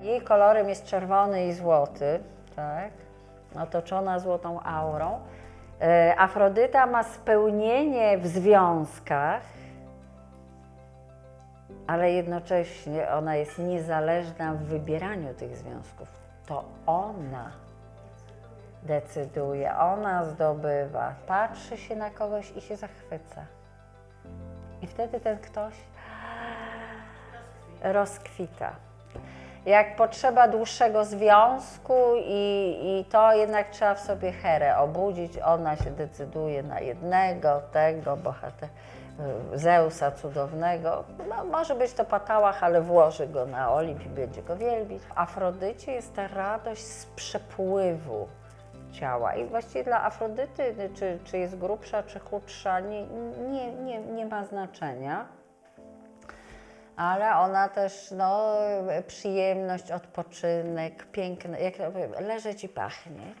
Jej kolorem jest czerwony i złoty, tak? Otoczona złotą aurą. E, Afrodyta ma spełnienie w związkach, ale jednocześnie ona jest niezależna w wybieraniu tych związków. To ona decyduje, ona zdobywa, patrzy się na kogoś i się zachwyca. I wtedy ten ktoś rozkwita. Jak potrzeba dłuższego związku i, i to jednak trzeba w sobie Herę obudzić, ona się decyduje na jednego, tego bohater, Zeusa cudownego. No, może być to patałach, ale włoży go na Olimp i będzie go wielbić. W Afrodycie jest ta radość z przepływu ciała i właściwie dla Afrodyty, czy, czy jest grubsza, czy chudsza, nie, nie, nie, nie ma znaczenia ale ona też, no, przyjemność, odpoczynek, piękne, jak leżeć i pachnieć.